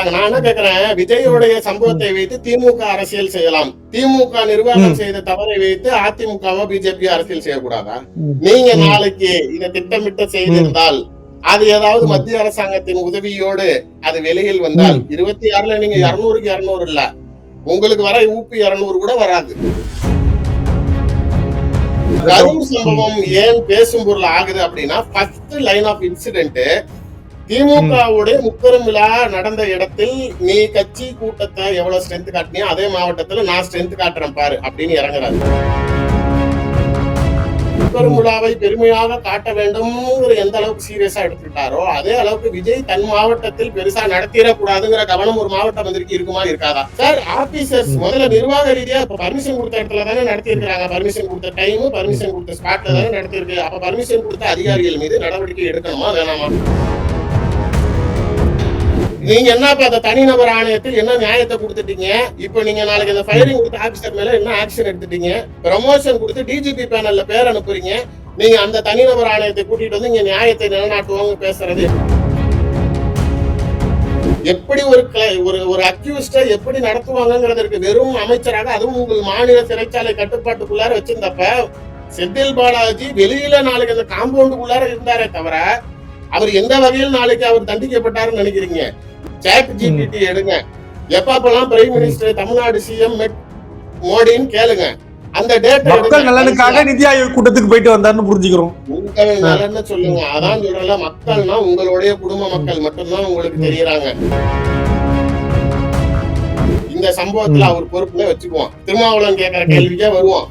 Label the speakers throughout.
Speaker 1: பண்ணிட்டாங்க நான் என்ன கேக்குறேன்? விஜயோடைய சம்பவத்தை வைத்து திமுக அரசியல் செய்யலாம். திமுக நிர்வாகம் செய்த தவறை வைத்து அதிமுகவோ பிஜேபி அரசியல் செய்யக்கூடாதா. நீங்க நாளைக்கு இதை திட்டமிட்டு செய்திருந்தால் அது ஏதாவது மத்திய அரசாங்கத்தின் உதவியோடு அது வெளியில் வந்தால் இருபத்தி ஆறுல நீங்க இருநூறுக்கு இருநூறு இல்ல. உங்களுக்கு வர ஊப்பி இருநூறு கூட வராது. கரூர் சம்பவம் ஏன் பேசும் பொருள் ஆகுது அப்படின்னா ஃபர்ஸ்ட் லைன் ஆஃப் இன்சிடென்ட் திமுகவுடைய முப்பெரும் விழா நடந்த இடத்தில் நீ கட்சி கூட்டத்தை எவ்வளவு ஸ்ட்ரென்த் காட்டினியோ அதே மாவட்டத்துல நான் ஸ்ட்ரென்த் காட்டுறேன் பாரு அப்படின்னு இறங்குறாரு. முப்பெரும் விழாவை பெருமையாக காட்ட வேண்டும்ங்கிற எந்த அளவுக்கு சீரியஸா எடுத்துக்கிட்டாரோ அதே அளவுக்கு விஜய் தன் மாவட்டத்தில் பெருசா நடத்திடக்கூடாதுங்கிற கவனம் ஒரு மாவட்ட மந்திரிக்கு இருக்குமா இருக்காதா? சார் ஆபீசர்ஸ் முதல்ல நிர்வாக ரீதியா இப்ப பர்மிஷன் கொடுத்த இடத்துல தானே நடத்தி பர்மிஷன் கொடுத்த டைம் பர்மிஷன் கொடுத்த ஸ்பாட்ல தானே நடத்தி இருக்கு அப்ப பர்மிஷன் கொடுத்த அதிகாரிகள் மீது நடவடிக்கை எடுக்கணுமா வேணாமா? நீங்க என்னப்பா அந்த தனிநபர் ஆணையத்தில் என்ன நியாயத்தை கொடுத்துட்டீங்க? இப்போ நீங்க நாளைக்கு அந்த ஃபயரிங் கொடுத்த ஆபிசர் மேல என்ன ஆக்ஷன் எடுத்துட்டீங்க? ப்ரமோஷன் கொடுத்து டிஜிபி பேனல்ல பேர் அனுப்புறீங்க. நீங்க அந்த தனிநபர் ஆணையத்தை கூட்டிட்டு வந்து இங்க நியாயத்தை நிலைநாட்டுவாங்க பேசுறது. எப்படி ஒரு ஒரு ஒரு அக்யூஸ்ட எப்படி நடத்துவாங்கிறதற்கு வெறும் அமைச்சராக அதுவும் உங்கள் மாநில சிறைச்சாலை கட்டுப்பாட்டுக்குள்ளார வச்சிருந்தப்ப செந்தில் பாலாஜி வெளியில நாளைக்கு அந்த காம்பவுண்டுக்குள்ளார இருந்தாரே தவிர அவர் எந்த வகையில் நாளைக்கு அவர் தண்டிக்கப்பட்டாருன்னு நினைக்கிறீங்க? சாட் ஜிபிடி எடுங்க. எப்பப்பெல்லாம் பிரைம் மினிஸ்டர் தமிழ்நாடு சிஎம் மெட் மோடின்னு கேளுங்க. அந்த டேட்டா
Speaker 2: மக்கள் நலனுக்காக நிதி ஆயோக் கூட்டத்துக்கு போயிட்டு வந்தாருன்னு புரிஞ்சுக்கிறோம்.
Speaker 1: உங்கள் நலன்னு சொல்லுங்க. அதான் சொல்றல மக்கள்னா உங்களுடைய குடும்ப மக்கள் மட்டும்தான் உங்களுக்கு தெரியறாங்க. இந்த சம்பவத்துல அவர் பொறுப்புல வச்சுக்குவோம். திருமாவளவன் கேக்குற கேள்விக்கே வருவோம்.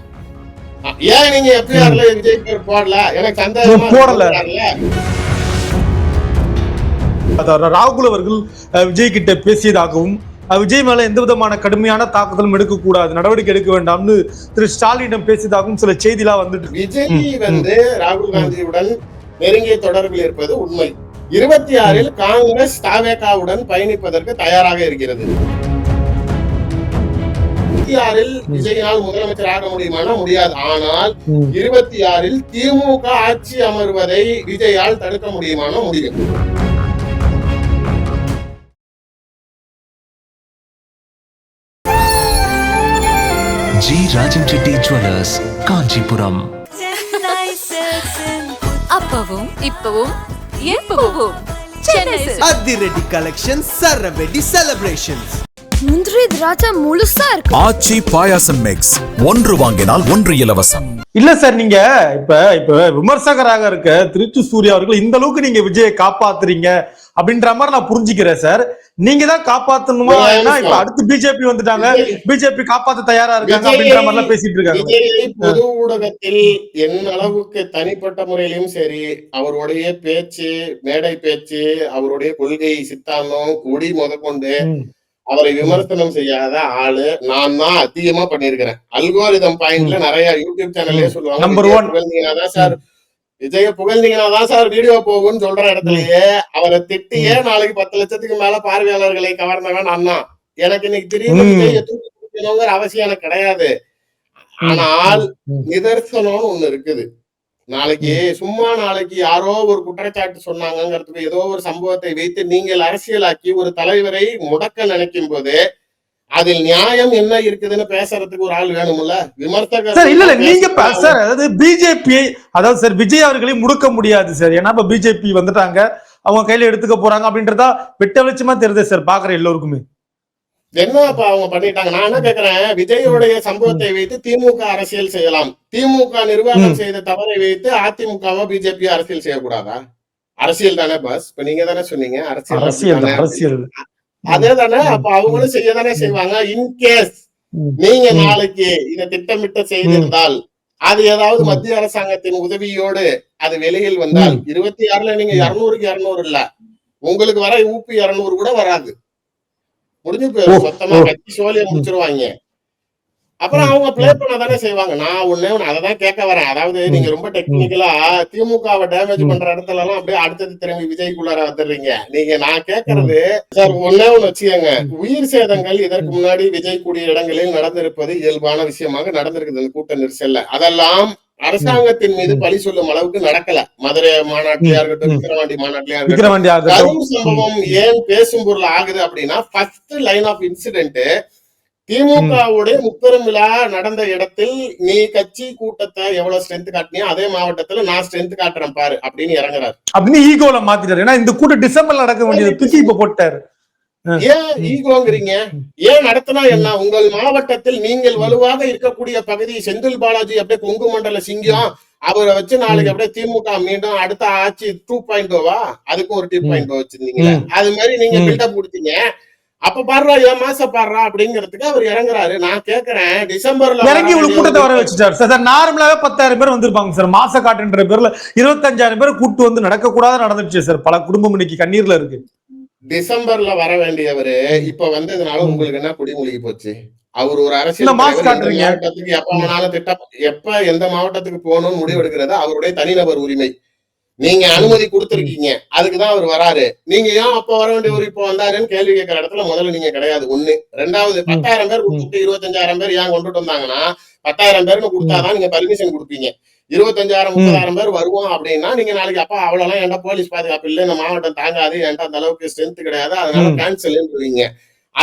Speaker 1: ஏன் நீங்க எஃப்ஐஆர்ல விஜய் பேர் போடல? எனக்கு சந்தேகமா
Speaker 2: போடல. ராகுல் அவர்கள் விஜய் கிட்ட பேசியதாகவும் விஜய் மேல எந்த விதமான கடுமையான தாக்குதலும் எடுக்கக்கூடாது நடவடிக்கை எடுக்க வேண்டாம்னு திரு ஸ்டாலினிடம் பேசியதாகவும் சில செய்திலாம் வந்துட்டு இருக்கு.
Speaker 1: விஜய் வந்து ராகுல் காந்தியுடன் நெருங்கிய தொடர்பில் இருப்பது உண்மை. இருபத்தி ஆறில் காங்கிரஸ் தாவேகாவுடன் பயணிப்பதற்கு தயாராக இருக்கிறது. இருபத்தி ஆறில் விஜயினால் முதலமைச்சர் ஆக முடியுமானா முடியாது. ஆனால் இருபத்தி ஆறில் திமுக ஆட்சி அமர்வதை விஜயால் தடுக்க முடியுமானா முடியும்.
Speaker 3: G Rajan Reddy jewellers Kanchipuram.
Speaker 4: அப்பவும் இப்பவும் எப்பவும்.
Speaker 5: அதிரடி கலெக்ஷன் சரவெடி செலிப்ரேஷன்ஸ்
Speaker 6: முந்திரி திராட்சை முழுசா இருக்கு.
Speaker 7: ஆச்சி பாயாசம் மிக்ஸ் ஒன்று வாங்கினால் ஒன்று இலவசம்.
Speaker 2: இல்ல சார் நீங்க இப்ப இப்ப விமர்சகராக இருக்க திருச்சி சூர்யா அவர்கள் இந்த அளவுக்கு நீங்க விஜயை காப்பாத்துறீங்க. அப்படின்ற மாதிரி நான் புரிஞ்சுக்கிறேன் சார். நீங்க தான் காப்பாத்தணுமா? ஏன்னா இப்ப. அடுத்து பிஜேபி வந்துட்டாங்க. பிஜேபி காப்பாத்த தயாரா இருக்காங்க அப்படின்ற மாதிரி எல்லாம் பேசிட்டு இருக்காங்க.
Speaker 1: பொது ஊடகத்தில் என் அளவுக்கு தனிப்பட்ட முறையிலும் சரி அவருடைய பேச்சு மேடை பேச்சு அவருடைய கொள்கை சித்தாந்தம் கொடி முதற்கொண்டு. அவரை விமர்சனம் செய்யாத ஆளு நான் தான் அதிகமா பண்ணிருக்கிறேன் அல்கோரிதம் பாயிண்ட்ல நிறைய யூடியூப் சேனல்லே சொல்லுவாங்க. சார். விஜய புகழ்ந்தீங்கன்னா தான் சார் வீடியோ போகும்னு சொல்ற இடத்துலயே அவரை திட்டியே நாளைக்கு பத்து லட்சத்துக்கு மேல பார்வையாளர்களை கவர்ந்தவன் தான் எனக்கு இன்னைக்கு பிடிக்கணுங்கிற அவசியம் எனக்கு கிடையாது. ஆனால்
Speaker 2: ம்.
Speaker 1: நிதர்சனம்னு ஒண்ணு இருக்குது. நாளைக்கு சும்மா நாளைக்கு யாரோ ஒரு குற்றச்சாட்டு சொன்னாங்கங்கிறதுக்கு ஏதோ ஒரு சம்பவத்தை வைத்து நீங்கள் அரசியலாக்கி ஒரு தலைவரை முடக்க நினைக்கும் போது அதில் நியாயம் என்ன இருக்குதுன்னு பேசுறதுக்கு ஒரு ஆள் வேணும்ல? விமர்சகர்
Speaker 2: சார் இல்ல நீங்க. சார் அதாவது பிஜேபி அதாவது சார் விஜய் அவர்களை முடுக்க முடியாது சார். ஏன்னா இப்ப பிஜேபி வந்துட்டாங்க. அவங்க கையில எடுத்துக்க போறாங்க அப்படின்றதா வெட்ட வெளிச்சமா தெரியுது சார் பாக்குற எல்லோருக்குமே.
Speaker 1: என்ன அப்ப அவங்க பண்ணிட்டாங்க? நான் என்ன கேக்குறேன்? விஜயோடைய சம்பவத்தை வைத்து திமுக அரசியல் செய்யலாம். திமுக நிர்வாகம் செய்த தவறை வைத்து அதிமுகவோ பிஜேபி அரசியல் செய்யக்கூடாதா? அரசியல் தானே பாஸ் இப்ப நீங்க தானே சொன்னீங்க அரசியல்
Speaker 2: அரசியல்.
Speaker 1: அதே தானே அப்ப அவங்களும் செய்ய தானே செய்வாங்க. இன்கேஸ். நீங்க நாளைக்கு இதை திட்டமிட்டு செய்திருந்தால் அது ஏதாவது மத்திய அரசாங்கத்தின் உதவியோடு அது வெளியில் வந்தால் இருபத்தி ஆறுல நீங்க இருநூறுக்கு இருநூறு இல்ல. உங்களுக்கு வர ஊப்பி இருநூறு கூட வராது. முடிஞ்சு போயிடும் சொத்தமா. கட்சி சோழிய முடிச்சிருவாங்க. அப்புறம் அவங்க ப்ளே பண்ண தானே செய்வாங்க. நான் ஒண்ணே ஒண்ணு அதை தான் கேட்க வரேன். அதாவது நீங்க ரொம்ப டெக்னிக்கலா திமுகவை டேமேஜ். பண்ற இடத்துல எல்லாம் அப்படியே அடுத்தது திரும்பி விஜய்க்குள்ளார வந்துடுறீங்க. நீங்க நான் கேட்கறது சார் ஒண்ணே ஒண்ணு வச்சுக்கோங்க. உயிர் சேதங்கள் இதற்கு முன்னாடி விஜய் கூடிய இடங்களில் நடந்திருப்பது இயல்பான விஷயமாக நடந்திருக்குது இந்த கூட்ட நெரிசல்ல. அதெல்லாம் அரசாங்கத்தின் மீது பழி சொல்லும் அளவுக்கு நடக்கல. மதுரை மாநாட்டிலயா இருக்கட்டும் விக்கிரவாண்டி மாநாட்டிலயா இருக்கட்டும். கரூர் சம்பவம் ஏன் பேசும் பொருள் ஆகுது அப்படின்னா ஃபர்ஸ்ட் லைன் ஆஃப் இன்சிடென்ட் திமுகவுடைய முப்பெரும் விழா நடந்த இடத்தில் நீ கட்சி கூட்டத்தை எவ்வளவு ஸ்ட்ரென்த் காட்டினியோ அதே மாவட்டத்துல நான் ஸ்ட்ரென்த் காட்டுறேன் பாரு அப்படின்னு இறங்குறாரு.
Speaker 2: அப்படின்னு ஈகோல மாத்திட்டாரு. ஏன்னா இந்த கூட்டம் டிசம்பர்ல நடக்க வேண்டியது தூக்கி இப்ப போட்டாரு.
Speaker 1: ஏன் ஈகோங்கிறீங்க? ஏன் நடத்தினா என்ன? உங்கள் மாவட்டத்தில் நீங்கள் வலுவாக இருக்கக்கூடிய பகுதி செந்தில் பாலாஜி அப்படியே கொங்கு மண்டல சிங்கம். அவரை வச்சு நாளைக்கு அப்படியே திமுக மீண்டும் அடுத்த ஆட்சி டூ பாயிண்ட் ஓவா? அதுக்கும் ஒரு டூ பாயிண்ட் வச்சிருந்தீங்க அது மாதிரி நீங்க. பில்டப் கொடுத்தீங்க. அப்ப பாடுறா ஏன் மாச பாடுறா அப்படிங்கிறதுக்கு அவர் இறங்குறாரு. நான் கேக்குறேன் டிசம்பர்ல
Speaker 2: இறங்கி இவ்வளவு கூட்டத்தை வர வச்சுட்டாரு. சார் நார்மலாவே பத்தாயிரம் பேர் வந்திருப்பாங்க சார். மாச காட்டுன்ற பேர்ல இருபத்தஞ்சாயிரம் பேர் கூட்டு வந்து நடக்க கூடாத நடந்துச்சு சார். பல குடும்பம் இன்னைக்கு கண்ணீர்ல இருக்கு.
Speaker 1: டிசம்பர்ல வர வேண்டியவரு இப்ப வந்ததுனால உங்களுக்கு என்ன குடிமொழிக்கு போச்சு? அவர் ஒரு அரசியல். மாவட்டத்துக்கு எப்ப வேணாலும் திட்டம் எப்ப எந்த மாவட்டத்துக்கு போகணும்னு முடிவெடுக்கிறது அவருடைய தனிநபர் உரிமை. நீங்க அனுமதி கொடுத்திருக்கீங்க. அதுக்குதான் அவர் வராரு. நீங்க ஏன் அப்ப வர வேண்டியவர் இப்ப வந்தாருன்னு கேள்வி கேட்கிற இடத்துல முதல்ல நீங்க கிடையாது. ஒண்ணு. ரெண்டாவது பத்தாயிரம் பேர் கொடுத்துட்டு இருபத்தஞ்சாயிரம் பேர் ஏன் கொண்டுட்டு வந்தாங்கன்னா பத்தாயிரம் பேர்னு கொடுத்தாதான் நீங்க பர்மிஷன் கொடுப்பீங்க. இருபத்தஞ்சாயிரம் முப்பதாயிரம் பேர் வருவோம் அப்படின்னா நீங்க நாளைக்கு அப்பா அவ்வளவுலாம் என்கிட்ட போலீஸ் பாதுகாப்பு இல்லை. இந்த மாவட்டம் தாங்காது. என்கிட்ட அந்த அளவுக்கு ஸ்ட்ரென்த் கிடையாது. அதனால
Speaker 2: ம்.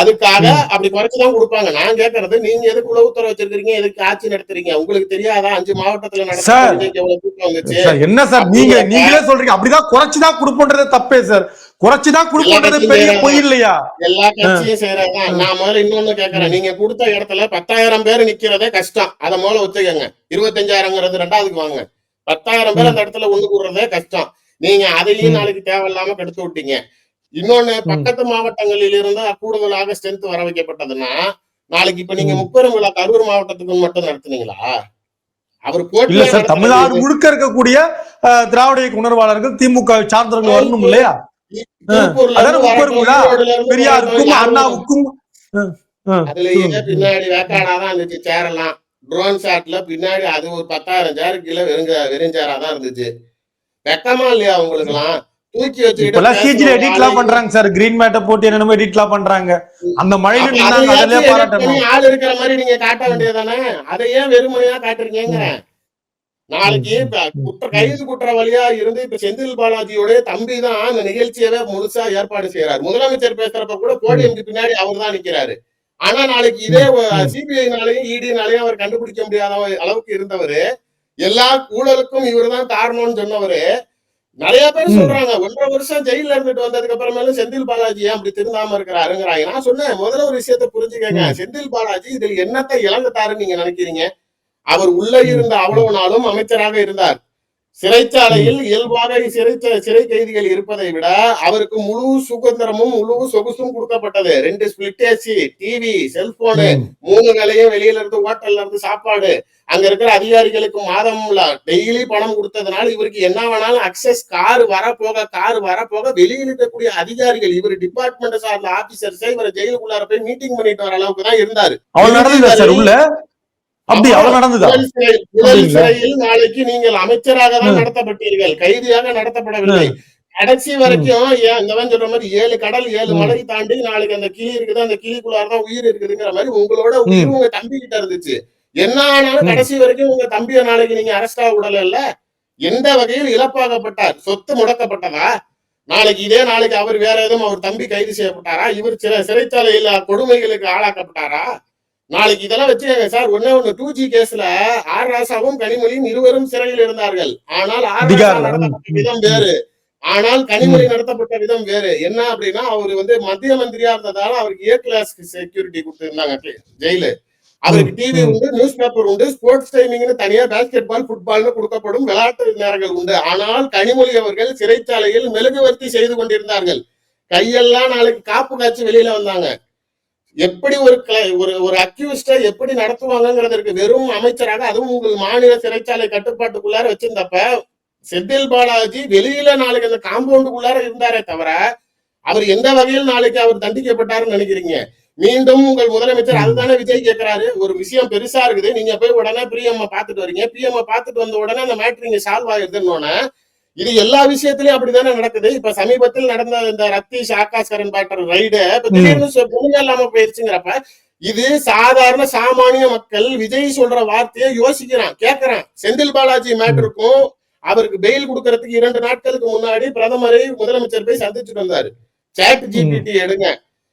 Speaker 1: அதுக்காக அப்படி குறைச்சுதான் கொடுப்பாங்க. நான் கேட்கறது நீங்க எதுக்கு உளவுத்துறை வச்சிருக்கீங்க? எதுக்கு ஆட்சி நடத்துறீங்க? உங்களுக்கு தெரியாதா? அஞ்சு மாவட்டத்துல
Speaker 2: சார், என்ன சார்? நீங்க? நீங்களே சொல்றீங்க. அப்படிதான் குறைச்சுதான் கொடுப்போன்றது தப்பே சார். குறைச்சுதான்
Speaker 1: எல்லா
Speaker 2: பெரிய பொய் இல்லையா?
Speaker 1: எல்லா கட்சியும் செய்யறாங்க. நான் முதல்ல இன்னொன்னு கேக்குறேன். நீங்க கொடுத்த இடத்துல பத்தாயிரம் பேர் நிக்கிறதே கஷ்டம். அத முதல்ல ஒத்துக்கங்க. இருபத்தஞ்சாயிரங்கிறது ரெண்டாவதுக்கு வாங்க. பத்தாயிரம் பேர் அந்த இடத்துல ஒண்ணு கூடுறதே கஷ்டம். நீங்க அதையும். நாளைக்கு தேவையில்லாம கெடுத்து விட்டீங்க. இன்னொன்னு பக்கத்து மாவட்டங்களில் இருந்து கூடுதலாக ஸ்ட்ரென்த் வர வைக்கப்பட்டதுன்னா நாளைக்கு இப்ப நீங்க. முப்பெரும் விழா கரூர் மாவட்டத்துக்கு மட்டும் நடத்துனீங்களா? அவர் போட்டியா
Speaker 2: சார் தமிழ்நாடு. முழுக்க இருக்கக்கூடிய திராவிட இயக்க உணர்வாளர்கள் திமுக சார்ந்தவர்கள் வரணும் இல்லையா? பெரியாருக்கும் அண்ணாவுக்கும்
Speaker 1: அதுலயே. பின்னாடி வேக்காடாதான் இருந்துச்சு சேரெல்லாம் ட்ரோன் ஷாட்ல பின்னாடி அது ஒரு பத்தாயிரம் சேரு கீழே வெறுங்க வெறுஞ்சேரா தான் இருந்துச்சு. வெக்கமா இல்லையா உங்களுக்கு எல்லாம் தூக்கி
Speaker 2: இப்பெல்லாம் பண்றாங்க சார். கிரீன் மேட்டை போட்டு என்னென்னமோ எடிட் எல்லாம் பண்றாங்க. அந்த மழையில நின்னாங்க அதிலே பாராட்டணும்
Speaker 1: ஆள் இருக்கிற மாதிரி நீங்க காட்ட வேண்டியதானே அதை ஏன் வெறுமனையா காட்டுறீங்கிறேன் நாளைக்கு குற்ற கைது குற்றவாளியா இருந்து இப்ப செந்தில் பாலாஜியோட தம்பி தான் அந்த நிகழ்ச்சியவே முழுசா ஏற்பாடு செய்யறாரு முதலமைச்சர் பேசுறப்ப கூட போடியம்க்கு பின்னாடி அவர் தான் நிக்கிறாரு. ஆனா நாளைக்கு இதே சிபிஐனாலையும் இடினாலையும் அவர் கண்டுபிடிக்க முடியாத அளவுக்கு இருந்தவரு. எல்லா ஊழலுக்கும் இவர்தான் காரணம்னு சொன்னவரு. நிறைய பேர். சொல்றாங்க. ஒன்றரை வருஷம் ஜெயில இருந்துட்டு வந்ததுக்கு அப்புறமேலும் செந்தில் பாலாஜி ஏன் அப்படி திருந்தாம இருக்கிறாருங்கிறாங்க. நான் சொன்னேன் முதல்ல ஒரு விஷயத்த புரிஞ்சுக்கங்க. செந்தில் பாலாஜி இதில் என்னத்தை இழந்துட்டாருன்னு நீங்க நினைக்கிறீங்க? அவர் உள்ள இருந்த அவ்வளவு நாளும் அமைச்சராக இருந்தார். சிறைச்சாலையில் இயல்பாக சிறை சிறை கைதிகள் இருப்பதை விட அவருக்கு முழு சுதந்திரமும் முழு சொகுசும் கொடுக்கப்பட்டது. ரெண்டு ஸ்பிளிட் ஏசி டிவி செல்போனு மூணு வேலையும் வெளியில இருந்து ஹோட்டல்ல இருந்து சாப்பாடு. அங்க இருக்கிற அதிகாரிகளுக்கு மாதம் டெய்லி பணம் கொடுத்ததுனால இவருக்கு என்ன வேணாலும் அக்சஸ் கார் வர போக கார் வர போக வெளியில் இருக்கக்கூடிய அதிகாரிகள் இவர் டிபார்ட்மெண்ட் சார்ந்த ஆபீசர்ஸே இவரை ஜெயிலுக்குள்ளார போய் மீட்டிங் பண்ணிட்டு வர அளவுக்கு தான் இருந்தாரு.
Speaker 2: அவள் நடந்ததா அப்படி?
Speaker 1: சிறையில் நாளைக்கு நீங்கள் அமைச்சராக தான். நடத்தப்பட்டீர்கள் கைதியாக நடத்தப்படவில்லை. கடைசி வரைக்கும் ஏன் இந்தவன் சொல்ற மாதிரி ஏழு கடல் ஏழு. மலை தாண்டி நாளைக்கு அந்த கிளி இருக்குது அந்த கிளிக்குள்ளார தான் உயிர் இருக்குதுங்கிற மாதிரி உங்களோட உயிர் உங்க தம்பி கிட்ட இருந்துச்சு. என்ன ஆனாலும். கடைசி வரைக்கும் உங்க தம்பிய நாளைக்கு நீங்க அரெஸ்ட் ஆக விடல இல்ல? எந்த வகையில் இழப்பாகப்பட்டார். சொத்து முடக்கப்பட்டதா? நாளைக்கு இதே நாளைக்கு அவர் வேற எதுவும் அவர் தம்பி கைது செய்யப்பட்டாரா? இவர் சில சிறைச்சாலையில் கொடுமைகளுக்கு ஆளாக்கப்பட்டாரா? நாளைக்கு இதெல்லாம் வச்சு சார் ஒண்ணே ஒண்ணு டூ ஜி கேஸ்ல ஆர் ராசாவும் கனிமொழியும் இருவரும் சிறையில் இருந்தார்கள். ஆனால் ஆர் ராசா. நடத்தப்பட்ட விதம் வேறு. ஆனால் கனிமொழி நடத்தப்பட்ட விதம் வேறு. என்ன அப்படின்னா அவர் வந்து மத்திய மந்திரியா இருந்ததால அவருக்கு ஏ கிளாஸ் செக்யூரிட்டி கொடுத்திருந்தாங்க ஜெயிலு. அவருக்கு டிவி. உண்டு நியூஸ் பேப்பர் உண்டு ஸ்போர்ட்ஸ் டைமிங்னு தனியா பாஸ்கெட் பால் ஃபுட்பால்னு கொடுக்கப்படும் விளையாட்டு நேரங்கள் உண்டு. ஆனால் கனிமொழி அவர்கள் சிறைச்சாலையில் மெழுகுவர்த்தி செய்து கொண்டிருந்தார்கள். கையெல்லாம் நாளைக்கு காப்பு காய்ச்சி வெளியில வந்தாங்க. எப்படி ஒரு கிளை- ஒரு ஒரு அக்யூஸ்ட எப்படி நடத்துவாங்கங்கிறதுக்கு வெறும் அமைச்சராக அதுவும் உங்கள் மாநில சிறைச்சாலை கட்டுப்பாட்டுக்குள்ளார வச்சிருந்தப்ப செந்தில் பாலாஜி வெளியில நாளைக்கு அந்த காம்பவுண்டுக்குள்ளார இருந்தாரே தவிர அவர் எந்த வகையில் நாளைக்கு அவர் தண்டிக்கப்பட்டாருன்னு நினைக்கிறீங்க? மீண்டும் உங்கள் முதலமைச்சர் அதுதானே விஜய் கேட்கிறாரு ஒரு விஷயம் பெருசா இருக்குது. நீங்க போய் உடனே பிஎம் பாத்துட்டு வரீங்க. பிஎம் பாத்துட்டு வந்த உடனே அந்த மேட்ரு இங்க சால்வ் ஆயிருதுன்னு இது எல்லா விஷயத்திலயும் அப்படிதானே நடக்குது. இப்ப சமீபத்தில் நடந்த இந்த ரத்தீஷ் ஆகாஷ் கரன் பாட்டர் ரைடு இப்ப திடீர்னு ஒண்ணுமே இல்லாம போயிருச்சுங்கிறப்ப இது சாதாரண சாமானிய மக்கள் விஜய் சொல்ற வார்த்தையை யோசிக்கிறான் கேக்குறான். செந்தில் பாலாஜி மேட்டருக்கும் அவருக்கு பெயில் கொடுக்கறதுக்கு இரண்டு நாட்களுக்கு முன்னாடி பிரதமரை முதலமைச்சர் போய் சந்திச்சுட்டு வந்தாரு. சாட் ஜிபிடி எடுங்க.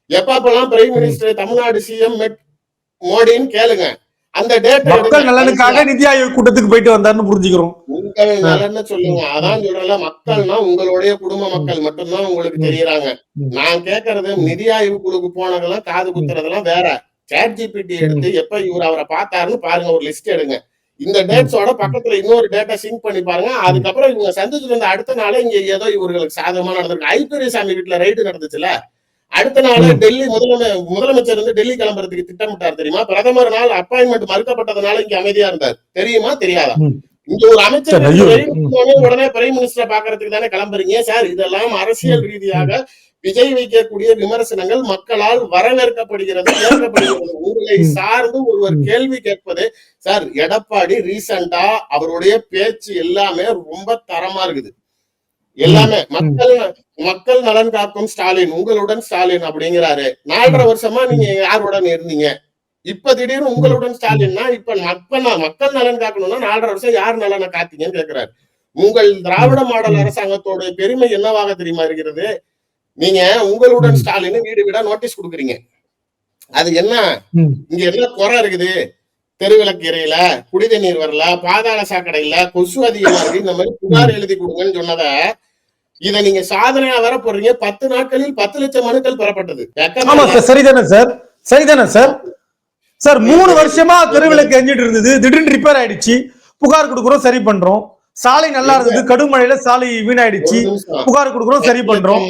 Speaker 1: எப்பப்பெல்லாம் பிரைம் மினிஸ்டர் தமிழ்நாடு சிஎம் மோடின்னு கேளுங்க. அந்த டேட்டா
Speaker 2: மக்கள் நலனுக்காக நிதி ஆயோக் கூட்டத்துக்கு போயிட்டு வந்தாருன்னு புரிஞ்சுக்கிறோம்.
Speaker 1: உங்கள் நலன்னு சொல்லுங்க. அதான் சொல்றல மக்கள்னா உங்களுடைய குடும்ப மக்கள் மட்டும்தான் உங்களுக்கு தெரியறாங்க. நான் கேக்குறது நிதி ஆய்வு குழுக்கு போனதெல்லாம் காது குத்துறதெல்லாம் வேற. சேட் ஜிபிடி எடுத்து எப்ப இவர் அவரை பார்த்தாருன்னு பாருங்க ஒரு லிஸ்ட் எடுங்க. இந்த டேட்ஸோட பக்கத்துல இன்னொரு டேட்டா சிங்க் பண்ணி பாருங்க. அதுக்கப்புறம் இவங்க சந்திச்சுட்டு இருந்த அடுத்த நாளே இங்க ஏதோ இவர்களுக்கு சாதகமா நடந்திருக்கு. ஐப்பெரியசாமி வீட்டுல ரைடு நடந்துச்சுல? அடுத்த நாள். டெல்லி முதலமை முதலமைச்சர் வந்து டெல்லி கிளம்புறதுக்கு திட்டமிட்டார் தெரியுமா? பிரதமர் நாள் அப்பாயின்மெண்ட் மறுக்கப்பட்டதுனால இங்க அமைதியா இருந்தார். தெரியுமா? தெரியாதா. இங்க ஒரு அமைச்சர் உடனே பிரைம் மினிஸ்டரை பாக்குறதுக்கு தானே கிளம்புறீங்க? சார் இதெல்லாம் அரசியல் ரீதியாக விஜய் வைக்கக்கூடிய விமர்சனங்கள் மக்களால் வரவேற்கப்படுகிறது உங்களை
Speaker 2: ம்.
Speaker 1: சார்ந்து ஒருவர். கேள்வி கேட்பது சார் எடப்பாடி ரீசெண்டா அவருடைய பேச்சு எல்லாமே ரொம்ப தரமா இருக்குது. எல்லாமே மக்கள் மக்கள் நலன் காக்கும் ஸ்டாலின் உங்களுடன் ஸ்டாலின் அப்படிங்கிறாரு. நாலரை வருஷமா நீங்க யாருடன் இருந்தீங்க? இப்ப திடீர்னு உங்களுடன் ஸ்டாலின்னா இப்ப மக்கள் மக்கள் நலன் காக்கணும்னா நாலரை வருஷம் யார் நலனை காத்தீங்கன்னு கேக்குறாரு. உங்கள் திராவிட மாடல் அரசாங்கத்தோட பெருமை என்னவாக தெரியுமா இருக்கிறது? நீங்க உங்களுடன் ஸ்டாலின் வீடு வீடா நோட்டீஸ் கொடுக்குறீங்க. அது என்ன. இங்க என்ன குறை இருக்குது? தெருவிளக்கு இறையில குடித நீர் வரல பாதாள சாக்கடை இல்ல கொசு அதிகமா இருக்கு இந்த மாதிரி புகார் எழுதி கொடுங்கன்னு சொன்னத இத நீங்க சாதனையா வர போறீங்க பத்து நாட்களில் பத்து லட்சம் மனுக்கள் பெறப்பட்டது.
Speaker 2: சரிதானே சார்? சரிதானே சார்? சார் மூணு வருஷமா தெருவிளக்கு எஞ்சிட்டு இருந்தது. திடீர்னு ரிப்பேர் ஆயிடுச்சு. புகார் கொடுக்குறோம் சரி பண்றோம். சாலை நல்லா இருந்தது. கடும் மழையில சாலை வீணாயிடுச்சு. புகார் கொடுக்குறோம் சரி பண்றோம்.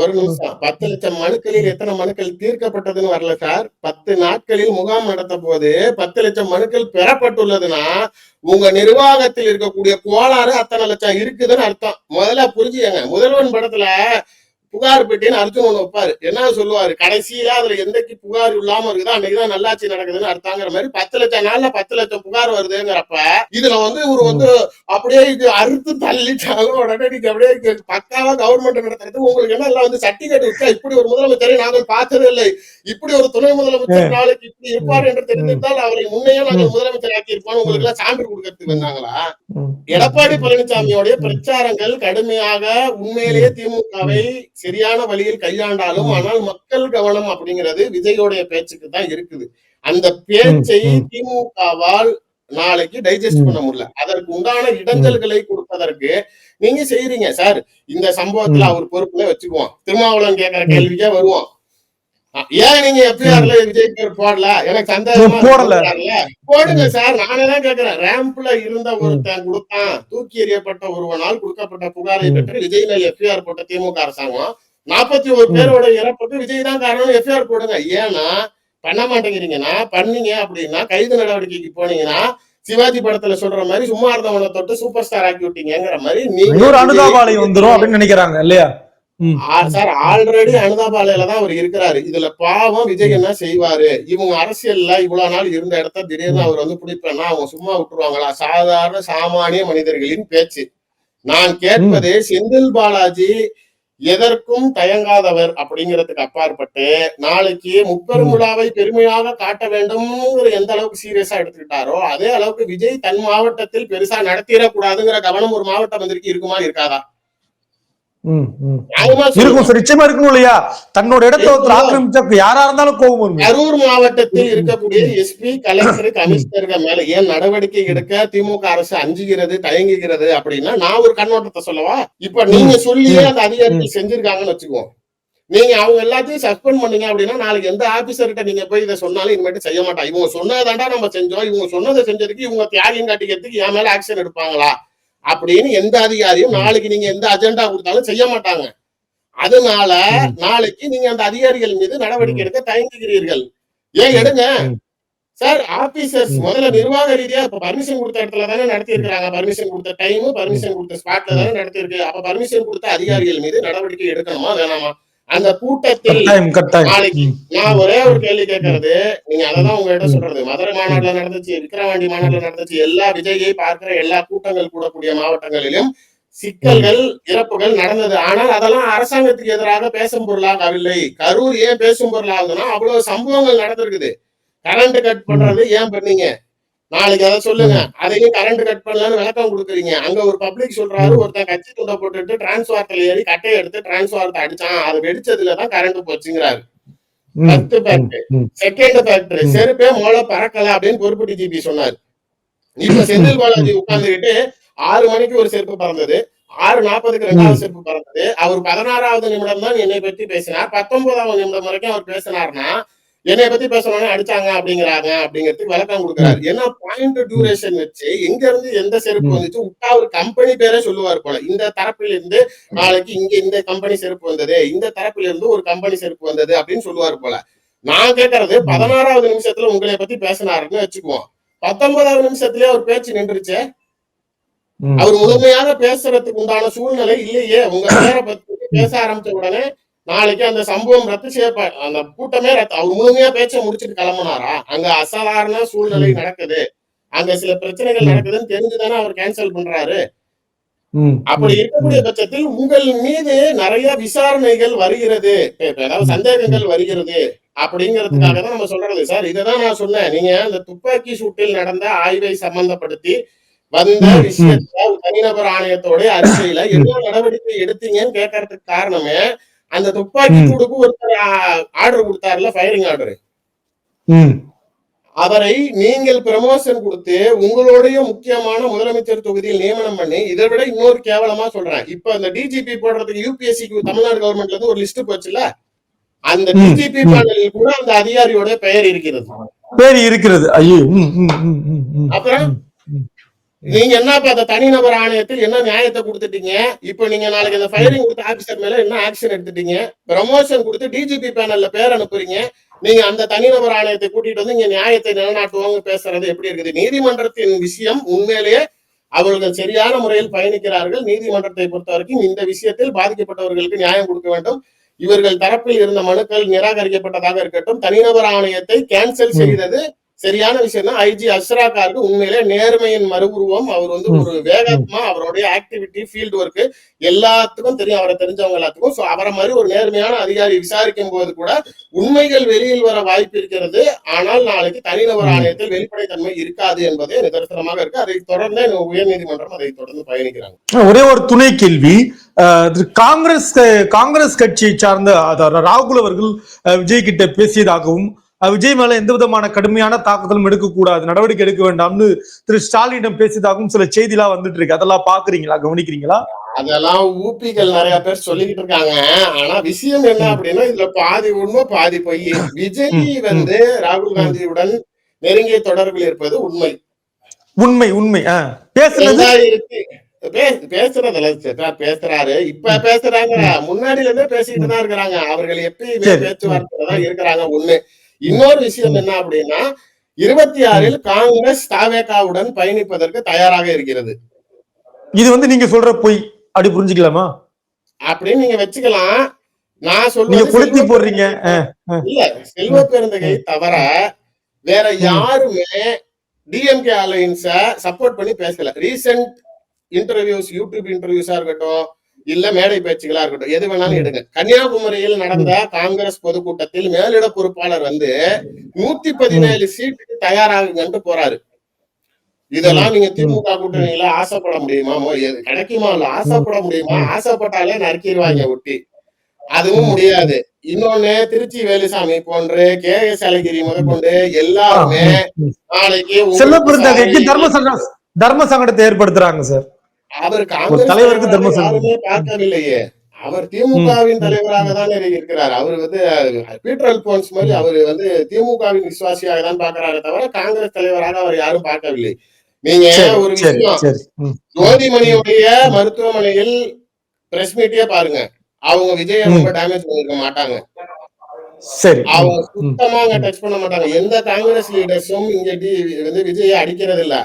Speaker 1: ஒரு நிமிஷம். பத்து லட்சம் மனுக்களில் எத்தனை மனுக்கள் தீர்க்கப்பட்டதுன்னு வரல சார்? பத்து நாட்களில் முகாம் நடத்த போது பத்து லட்சம் மனுக்கள் பெறப்பட்டுள்ளதுன்னா உங்க நிர்வாகத்தில் இருக்கக்கூடிய கோளாறு அத்தனை லட்சம் இருக்குதுன்னு அர்த்தம். முதல்ல புரிஞ்சுக்கங்க. முதல்வன் படத்துல புகார் பெட்டின்னு அர்ஜுன் ஒண்ணு வைப்பாரு. என்ன சொல்லுவாரு? கடைசியா அதுல எந்தக்கு புகார் இல்லாம இருக்குதோ அன்னைக்குதான் நல்லாட்சி நடக்குதுன்னு அர்த்தங்கிற மாதிரி பத்து லட்சம் நாள்ல பத்து லட்சம் புகார் வருதுங்கிறப்ப இதுல வந்து இவரு வந்து அப்படியே இது அறுத்து தள்ளிட்டாங்க உடனே நீங்க அப்படியே பக்காவா கவர்மெண்ட் நடத்துறது. உங்களுக்கு என்ன எல்லாம் வந்து சர்டிபிகேட் விட்டா இப்படி ஒரு முதலமைச்சரை நாங்கள் பார்த்ததே இல்லை இப்படி ஒரு துணை முதலமைச்சர் நாளைக்கு இப்படி இருப்பார் என்று தெரிந்திருந்தால் அவரை முன்னையே நாங்கள் முதலமைச்சர் ஆக்கி இருப்போம் உங்களுக்கு எல்லாம் சான்று கொடுக்கறதுக்கு வந்தாங்களா. எடப்பாடி பழனிசாமியோடைய பிரச்சாரங்கள் கடுமையாக உண்மையிலேயே திமுகவை சரியான வழியில் கையாண்டாலும் ஆனால் மக்கள் கவனம் அப்படிங்கிறது விஜயோடைய பேச்சுக்கு தான் இருக்குது. அந்த பேச்சை. திமுகவால் நாளைக்கு டைஜஸ்ட். பண்ண முடியல. அதற்கு உண்டான இடைஞ்சல்களை கொடுப்பதற்கு நீங்க செய்றீங்க சார். இந்த சம்பவத்துல. அவர் பொறுப்புல வச்சுக்குவோம். திருமாவளவன் கேட்கிற கேள்விக்கே வருவோம். ஏன் நீங்க எஃப்ஐஆர்ல விஜய் பேர் போடல? எனக்கு சந்தேகமா
Speaker 2: போடல.
Speaker 1: போடுங்க சார். நானே தான் கேக்குறேன். ரேம்ப்ல இருந்த ஒருத்தன் கொடுத்தான். தூக்கி எறியப்பட்ட ஒருவனால் கொடுக்கப்பட்ட புகாரை. பெற்று விஜய் மேல் எஃப்ஐஆர் போட்ட திமுக அரசாங்கம் நாற்பத்தி ஒரு பேரோட இறப்புக்கு விஜய் தான் காரணம் எஃப்ஐஆர் போடுங்க. ஏன்னா பண்ண மாட்டேங்கிறீங்கன்னா பண்ணீங்க அப்படின்னா கைது நடவடிக்கைக்கு போனீங்கன்னா சிவாஜி படத்துல சொல்ற மாதிரி சும்மா இருந்தவனை தொட்டு சூப்பர் ஸ்டார் ஆக்கி விட்டீங்கிற மாதிரி நீங்க
Speaker 2: அனுதாபாலை வந்துரும் அப்படின்னு நினைக்கிறாங்க இல்லையா?
Speaker 1: சார் ஆல்ரெடி அனுதாபாலையில தான் அவர் இருக்கிறாரு. இதுல பாவம் விஜய் என்ன செய்வாரு? இவங்க அரசியல்ல இவ்வளவு நாள் இருந்த இடத்த திடீர்னு அவர் வந்து பிடிப்பேன்னா அவங்க சும்மா விட்டுருவாங்களா? சாதாரண சாமானிய மனிதர்களின் பேச்சு. நான் கேட்பது செந்தில் பாலாஜி எதற்கும் தயங்காதவர் அப்படிங்கிறதுக்கு அப்பாற்பட்டு நாளைக்கு முப்பெரும் விழாவை பெருமையாக காட்ட வேண்டும்ங்கிற எந்த அளவுக்கு சீரியஸா எடுத்துக்கிட்டாரோ அதே அளவுக்கு விஜய் தன் மாவட்டத்தில் பெருசா நடத்திடக்கூடாதுங்கிற கவனம் ஒரு மாவட்ட மந்திரிக்கு இருக்குமா இருக்காதா
Speaker 2: ம், ம்.
Speaker 1: நியாயமா சொல்லுங்க.
Speaker 2: இருக்கும் சார் நிச்சயமா இருக்கணும் இல்லையா? தன்னோட இடத்தை ஒருத்தர் ஆக்கிரமிச்சா யாரா இருந்தாலும் கோபம் வரும்.
Speaker 1: கரூர் மாவட்டத்தில் இருக்கக்கூடிய எஸ்பி கலெக்டர் கமிஷனர்கள் மேல ஏன் நடவடிக்கை எடுக்க திமுக அரசு அஞ்சுகிறது தயங்குகிறது அப்படின்னா நான் ஒரு கண்ணோட்டத்தை சொல்லவா? இப்ப நீங்க சொல்லியே அந்த அதிகாரிகள் செஞ்சிருக்காங்கன்னு வச்சுக்குவோம் நீங்க அவங்க எல்லாத்தையும் சஸ்பெண்ட் பண்ணீங்க அப்படின்னா நாளைக்கு எந்த ஆபீசர்கிட்ட நீங்க போய் இதை சொன்னாலும் இனிமேட்டு செய்ய மாட்டாங்க இவங்க சொன்னதாண்டா நம்ம செஞ்சோம். இவங்க சொன்னதை செஞ்சதுக்கு இவங்க தியாகியம் காட்டிக்கிறதுக்கு என் மேல ஆக்ஷன் எடுப்பாங்களா? அப்படின்னு எந்த அதிகாரியும் நாளைக்கு நீங்க எந்த அஜெண்டா கொடுத்தாலும் செய்ய மாட்டாங்க. அதனால நாளைக்கு நீங்க அந்த அதிகாரிகள் மீது நடவடிக்கை எடுக்க தயங்குகிறீர்கள். ஏன் எடுங்க. Sir officers. முதல்ல நிர்வாக ரீதியா இப்ப பர்மிஷன் கொடுத்த இடத்துல தானே நடத்தி பர்மிஷன் கொடுத்த டைம் பர்மிஷன் கொடுத்த ஸ்பாட்ல தானே நடத்தி இருக்கு அப்ப பர்மிஷன் கொடுத்த அதிகாரிகள் மீது நடவடிக்கை எடுக்கணுமா வேணாமா? அந்த கூட்டத்தில் நாளைக்கு. நான் ஒரே ஒரு கேள்வி கேட்கறது நீங்க அததான் உங்ககிட்ட சொல்றது. மதுரை மாநாட்டுல நடந்துச்சு விக்கிரவாண்டி மாநாட்டுல நடந்துச்சு எல்லா விஜயை பார்க்கிற எல்லா கூட்டங்கள் கூடக்கூடிய மாவட்டங்களிலும் சிக்கல்கள் இறப்புகள் நடந்தது. ஆனால் அதெல்லாம் அரசாங்கத்துக்கு எதிராக பேசும் பொருளாகவில்லை. கரூர் ஏன் பேசும் பொருளாகுதுன்னா அவ்வளவு சம்பவங்கள் நடந்திருக்குது. கரண்ட் கட் பண்றது ஏன் பண்ணீங்க? நாளைக்கு அதை சொல்லுங்க. அதையும் கரண்ட் கட் பண்ணலன்னு விளக்கம் கொடுக்குறீங்க. அங்க ஒரு பப்ளிக் சொல்றாரு ஒருத்தன் கட்சி துண்டை போட்டுட்டு டிரான்ஸ்வார்ட்ல ஏறி கட்டையை எடுத்து டிரான்ஸ்வார்த்தை அடிச்சான். அது வெடிச்சதுலதான் கரண்ட் போச்சுங்கிறாரு. பத்து ஃபேக்டரி. Second factory. செருப்பே மோள பறக்கல அப்படின்னு பொறுப்பு டிஜிபி சொன்னார். இப்ப செந்தில் பாலாஜி உட்கார்ந்துகிட்டு ஆறு மணிக்கு ஒரு செருப்பு பறந்தது. ஆறு நாற்பதுக்கு ரெண்டாவது செருப்பு பறந்தது. அவர் பதினாறாவது நிமிடம் தான் என்னை பத்தி பேசினார். பத்தொன்பதாவது நிமிடம் வரைக்கும் அவர் பேசினார்னா என்னை பத்தி பேசணும்னு அடிச்சாங்க அப்படிங்கிறாங்க அப்படிங்கிறதுக்கு விளக்கம் கொடுக்குறாரு. ஏன்னா பாயிண்ட் டியூரேஷன் வச்சு எங்க இருந்து எந்த செருப்பு. வந்துச்சு விட்டா ஒரு கம்பெனி பேரே சொல்லுவார் போல. இந்த தரப்பில் இருந்து நாளைக்கு இங்க இந்த கம்பெனி செருப்பு வந்தது இந்த தரப்பில் இருந்து ஒரு கம்பெனி செருப்பு வந்தது அப்படின்னு சொல்லுவார் போல. நான் கேட்கறது பதினாறாவது நிமிஷத்துல உங்களை பத்தி பேசினாருன்னு வச்சுக்குவோம். பத்தொன்பதாவது நிமிஷத்துலயே அவர் பேச்சு நின்றுச்சே. அவர் முழுமையாக பேசுறதுக்கு உண்டான சூழ்நிலை இல்லையே. உங்க பேரை பத்தி பேச ஆரம்பிச்ச உடனே நாளைக்கு அந்த சம்பவம் ரத்து செய்ய அந்த கூட்டமே ரத்து அவர் முழுமையா பேச்ச முடிச்சிட்டு கிளம்புனாரா? அங்க அசாதாரண சூழ்நிலை நடக்குது. அங்க சில பிரச்சனைகள் நடக்குதுன்னு தெரிஞ்சுதானே அவர் கேன்சல் பண்றாரு. அப்படி இருக்கக்கூடிய பட்சத்தில் உங்கள் மீது நிறைய விசாரணைகள் வருகிறது. ஏதாவது சந்தேகங்கள் வருகிறது அப்படிங்கிறதுக்காக தான் நம்ம சொல்றது. சார் இததான் நான் சொன்னேன். நீங்க அந்த துப்பாக்கி சூட்டில் நடந்த ஆய்வை சம்பந்தப்படுத்தி வந்த. விஷயத்த தனிநபர் ஆணையத்தோட அறிக்கையில என்ன நடவடிக்கை எடுத்தீங்கன்னு கேட்கறதுக்கு காரணமே அந்த துப்பாக்கி. சூடுக்கு ஒருத்தர் ஆர்டர் கொடுத்தாருல ஃபயரிங் ஆர்டர். அவரை நீங்கள் ப்ரமோஷன் கொடுத்து உங்களுடைய முக்கியமான முதலமைச்சர் தொகுதியில் நியமனம் பண்ணி இதை விட இன்னொரு கேவலமா சொல்றேன் இப்ப அந்த டிஜிபி போடுறதுக்கு யூபிஎஸ்சிக்கு தமிழ்நாடு கவர்மெண்ட்ல இருந்து ஒரு லிஸ்ட் போச்சுல அந்த டிஜிபி. பேனலில் கூட அந்த அதிகாரியோட பெயர் இருக்கிறது
Speaker 2: பேர் இருக்கிறது ஐயோ.
Speaker 1: அப்புறம். நீங்க என்ன இப்ப அந்த தனிநபர் ஆணையத்தில் என்ன நியாயத்தை கொடுத்துட்டீங்க? இப்ப நீங்க நாளைக்கு அந்த ஃபயரிங் கொடுத்த ஆபீசர் மேல என்ன ஆக்ஷன் எடுத்துட்டீங்க? ப்ரமோஷன் கொடுத்து டிஜிபி பேனல்ல பேர் அனுப்புறீங்க. நீங்க அந்த தனிநபர் ஆணையத்தை கூட்டிட்டு வந்து இங்க நியாயத்தை நிலைநாட்டுவாங்க பேசுறது எப்படி இருக்குது? நீதிமன்றத்தின் விஷயம் உண்மையிலேயே அவர்கள் சரியான முறையில் பயணிக்கிறார்கள். நீதிமன்றத்தை பொறுத்த வரைக்கும் இந்த விஷயத்தில் பாதிக்கப்பட்டவர்களுக்கு நியாயம் கொடுக்க வேண்டும். இவர்கள் தரப்பில் இருந்த மனுக்கள் நிராகரிக்கப்பட்டதாக இருக்கட்டும். தனிநபர் ஆணையத்தை கேன்சல். செய்தது சரியான விஷயம் தான் ஐஜி அஸ்ராக்காருக்கு உண்மையிலே நேர்மையின் மறுஉருவம். அவர் வந்து. ஒரு வேகமா அவருடைய ஆக்டிவிட்டி ஃபீல்டு ஒர்க் எல்லாத்துக்கும் தெரியும். அவரை தெரிஞ்சவங்க எல்லாத்துக்கும். சோ அவரை மாதிரி ஒரு நேர்மையான அதிகாரி விசாரிக்கும் போது கூட உண்மைகள் வெளியில் வர வாய்ப்பு இருக்கிறது. ஆனால் நாளைக்கு தனிநபர். ஆணையத்தில் வெளிப்படைத்தன்மை இருக்காது என்பதே நிதர்சனமாக இருக்கு. அதை தொடர்ந்து உயர்நீதிமன்றம் அதை தொடர்ந்து பயணிக்கிறாங்க.
Speaker 2: ஒரே ஒரு துணை கேள்வி. காங்கிரஸ் காங்கிரஸ் கட்சியை சார்ந்த ராகுல் அவர்கள் விஜய் கிட்ட பேசியதாகவும் விஜய் மேல எந்த விதமான கடுமையான தாக்குதலும் எடுக்கக்கூடாது நடவடிக்கை எடுக்க வேண்டாம்னு திரு ஸ்டாலினிடம் பேசியதாகவும் சில செய்திலாம் வந்துட்டு இருக்கு. அதெல்லாம் பாக்குறீங்களா? கவனிக்கிறீங்களா?
Speaker 1: அதெல்லாம் ஊப்பிகள் நிறைய பேர் சொல்லிக்கிட்டு இருக்காங்க. ஆனா விஷயம் என்ன அப்படின்னா இதுல பாதி உண்மை பாதி பொய். விஜய் வந்து ராகுல் காந்தியுடன் நெருங்கிய தொடர்பில் இருப்பது உண்மை.
Speaker 2: உண்மை உண்மை. அஹ். பேசுனது?
Speaker 1: ரெண்டாயிரத்தி பே- பேசுறதுல பேசுறாரு. இப்ப பேசுறாங்க. முன்னாடில இருந்தே பேசிட்டு தான் இருக்கிறாங்க. அவர்கள் எப்பயுமே
Speaker 2: சரி.
Speaker 1: பேச்சுவார்த்தையில தான் இருக்கிறாங்க. ஒண்ணு இன்னொரு விஷயம் என்ன அப்படின்னா இருபத்தி ஆறில் காங்கிரஸ் தாவேகாவுடன் பயணிப்பதற்கு தயாராக இருக்கிறது.
Speaker 2: இது வந்து நீங்க சொல்ற பொய். அப்படி புரிஞ்சுக்கலாமா?
Speaker 1: அப்படின்னு நீங்க வச்சுக்கலாம். நான் சொல்றது
Speaker 2: கொளுத்தி போடுறீங்க.
Speaker 1: இல்ல செல்வ பெருந்தகை தவிர வேற யாருமே டிஎம்கே அலையன்ஸ சப்போர்ட் பண்ணி பேசல. ரீசெண்ட் இன்டர்வியூஸ் யூடியூப் இன்டர்வியூஸா இருக்கட்டும் இல்ல மேடை பேச்சுகளா இருக்கட்டும் எது வேணாலும் எடுங்க. கன்னியாகுமரியில் நடந்த காங்கிரஸ் பொதுக்கூட்டத்தில் மேலிட பொறுப்பாளர் வந்து நூத்தி பதினேழு சீட்டுக்கு தயாராகுங்கன்ட்டு போறாரு. இதெல்லாம் நீங்க திமுக கூட்டணியில ஆசைப்பட முடியுமா? கிடைக்குமா இல்ல ஆசைப்பட முடியுமா? ஆசைப்பட்டாலே நறுக்கிடுவாங்க ஒட்டி. அதுவும் முடியாது. இன்னொன்னு திருச்சி வேலுசாமி போன்று கே எஸ் அழகிரி முதற்கொண்டு எல்லாருமே நாளைக்கு
Speaker 2: தர்ம சங்கடத்தை ஏற்படுத்துறாங்க சார்.
Speaker 1: அவர்
Speaker 2: ஒரு
Speaker 1: காங்கிரஸ்
Speaker 2: தலைவருக்கு
Speaker 1: தலைவராக
Speaker 2: தர்ம சங்கம்.
Speaker 1: யாருமே பார்க்கவில்லையே அவர் திமுகவின். தலைவராக தான் இருக்கிறார். அவர் வந்து பீட்டர் அல்போன்ஸ் மாதிரி அவர் வந்து திமுகவின் விசுவாசியாக தான் பாக்குறாரு தவிர காங்கிரஸ் தலைவராக அவர் யாரும் பார்க்கவில்லை. நீங்க ஒரு விஷயம். ஜோதிமணியுடைய மருத்துவமனையில் பிரஸ் மீட்டே பாருங்க. அவங்க விஜய. ரொம்ப டேமேஜ் பண்ணிருக்க மாட்டாங்க.
Speaker 2: சரி.
Speaker 1: அவங்க. சுத்தமா அங்க டச் பண்ண மாட்டாங்க. எந்த காங்கிரஸ் லீடர்ஸும் இங்க வந்து விஜய அடிக்கிறது இல்ல